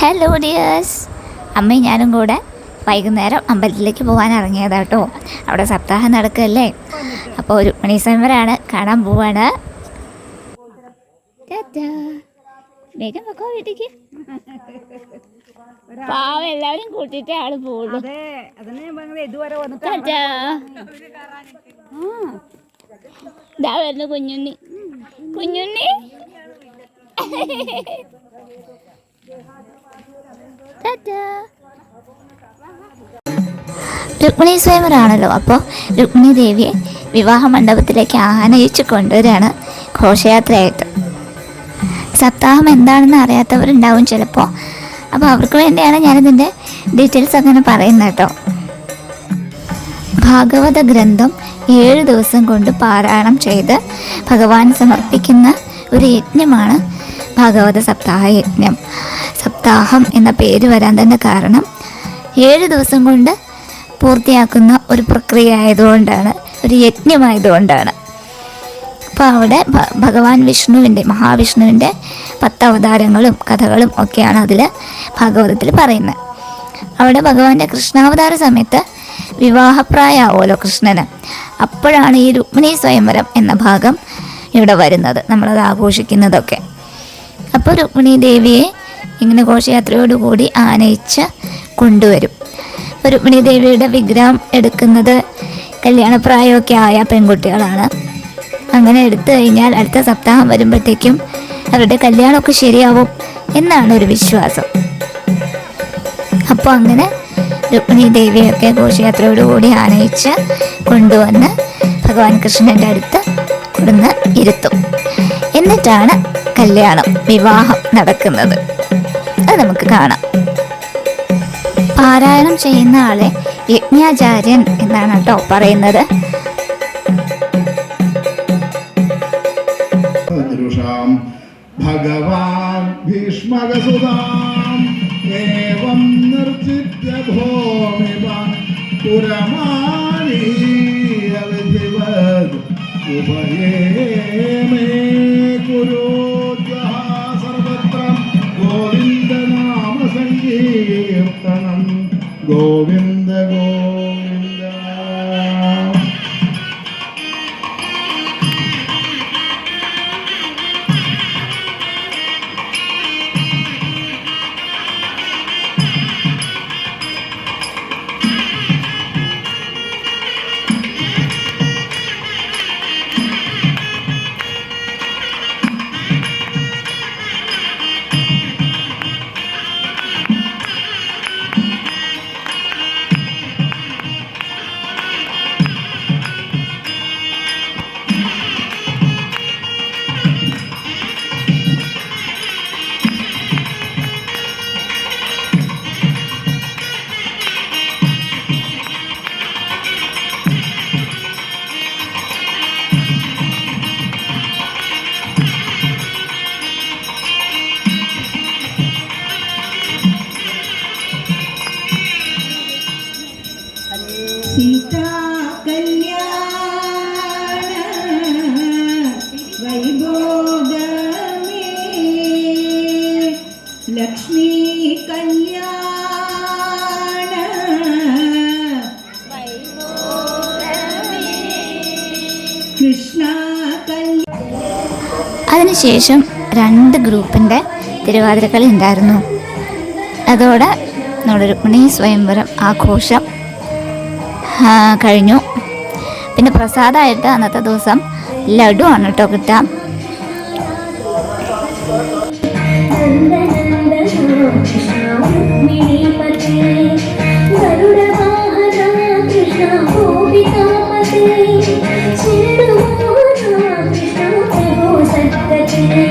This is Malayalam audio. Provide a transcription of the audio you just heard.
ഹലോ ഡിയേഴ്സ് അമ്മയും ഞാനും കൂടെ വൈകുന്നേരം അമ്പലത്തിലേക്ക് പോകാൻ ഇറങ്ങിയതാ കേട്ടോ അവിടെ സപ്താഹം നടക്കുകയല്ലേ അപ്പോൾ ഒരു മണി സമരാണ് കാണാൻ പോവാണ്. വേഗം വെക്കോ വീട്ടിക്ക് പാവം എല്ലാവരും കൂട്ടിയിട്ടേ ആൾ പോകുള്ളൂ വരുന്നു കുഞ്ഞുണ്ണി. കുഞ്ഞുണ്ണി. രുക്മിണി സ്വയംവരാണല്ലോ. അപ്പോൾ രുക്മിണി ദേവിയെ വിവാഹ മണ്ഡപത്തിലേക്ക് ആനയിച്ച് കൊണ്ടുവരികയാണ് ഘോഷയാത്രയായിട്ട്. സപ്താഹം എന്താണെന്ന് അറിയാത്തവരുണ്ടാവും ചിലപ്പോൾ അപ്പോൾ അവർക്ക് വേണ്ടിയാണ് ഞാനിതിന്റെ ഡീറ്റെയിൽസ് അങ്ങനെ പറയുന്നത് കേട്ടോ. ഭാഗവത ഗ്രന്ഥം ഏഴ് ദിവസം കൊണ്ട് പാരായണം ചെയ്ത് ഭഗവാൻ സമർപ്പിക്കുന്ന ഒരു യജ്ഞമാണ് ഭാഗവത സപ്താഹ യജ്ഞം. സപ്താഹം എന്ന പേര് വരാൻ തന്നെ കാരണം ഏഴ് ദിവസം കൊണ്ട് പൂർത്തിയാക്കുന്ന ഒരു പ്രക്രിയ ആയതുകൊണ്ടാണ് ഒരു യജ്ഞമായതുകൊണ്ടാണ്. അപ്പോൾ അവിടെ ഭഗവാൻ വിഷ്ണുവിന്റെ മഹാവിഷ്ണുവിന്റെ പത്ത് അവതാരങ്ങളും കഥകളും ഒക്കെയാണ് അതിൽ ഭാഗവതത്തിൽ പറയുന്നത് അവിടെ ഭഗവാന്റെ കൃഷ്ണാവതാര സമയത്ത് വിവാഹപ്രായമാവുമല്ലോ കൃഷ്ണന്. അപ്പോഴാണ് ഈ രുക്മിണി സ്വയംവരം എന്ന ഭാഗം ഇവിടെ വരുന്നത് നമ്മളത് ആഘോഷിക്കുന്നതൊക്കെ. അപ്പോൾ രുക്മിണി ദേവിയെ ഇങ്ങനെ ഘോഷയാത്രയോടുകൂടി ആനയിച്ച് കൊണ്ടുവരും. രുക്മിണി ദേവിയുടെ വിഗ്രഹം എടുക്കുന്നത് കല്യാണപ്രായമൊക്കെ ആയ പെൺകുട്ടികളാണ്. അങ്ങനെ എടുത്തു കഴിഞ്ഞാൽ അടുത്ത സപ്താഹം വരുമ്പോഴത്തേക്കും അവരുടെ കല്യാണമൊക്കെ ശരിയാവും എന്നാണ് ഒരു വിശ്വാസം. അപ്പോൾ അങ്ങനെ രുക്മിണി ദേവിയൊക്കെ ഘോഷയാത്രയോടുകൂടി ആനയിച്ച് കൊണ്ടുവന്ന് ഭഗവാൻ കൃഷ്ണന്റെ അടുത്ത് കൊടുന്ന് ഇരുത്തും. എന്നിട്ടാണ് കല്യാണം വിവാഹം നടക്കുന്നത്. അത് നമുക്ക് കാണാം. പാരായണം ചെയ്യുന്ന ആളെ യജ്ഞാചാര്യൻ എന്നാണ് കേട്ടോ പറയുന്നത്. ഭഗവാൻ ഉപയേമേ അതിനുശേഷം രണ്ട് ഗ്രൂപ്പിന്റെ തിരുവാതിരക്കളി ഉണ്ടായിരുന്നു. അതോടെ നമ്മുടെ രുക്മിണി സ്വയംവരം ആഘോഷം കഴിഞ്ഞു. പിന്നെ പ്രസാദമായിട്ട് അന്നത്തെ ദിവസം ലഡു ആണ് കേട്ടോ കിട്ടുക Yeah.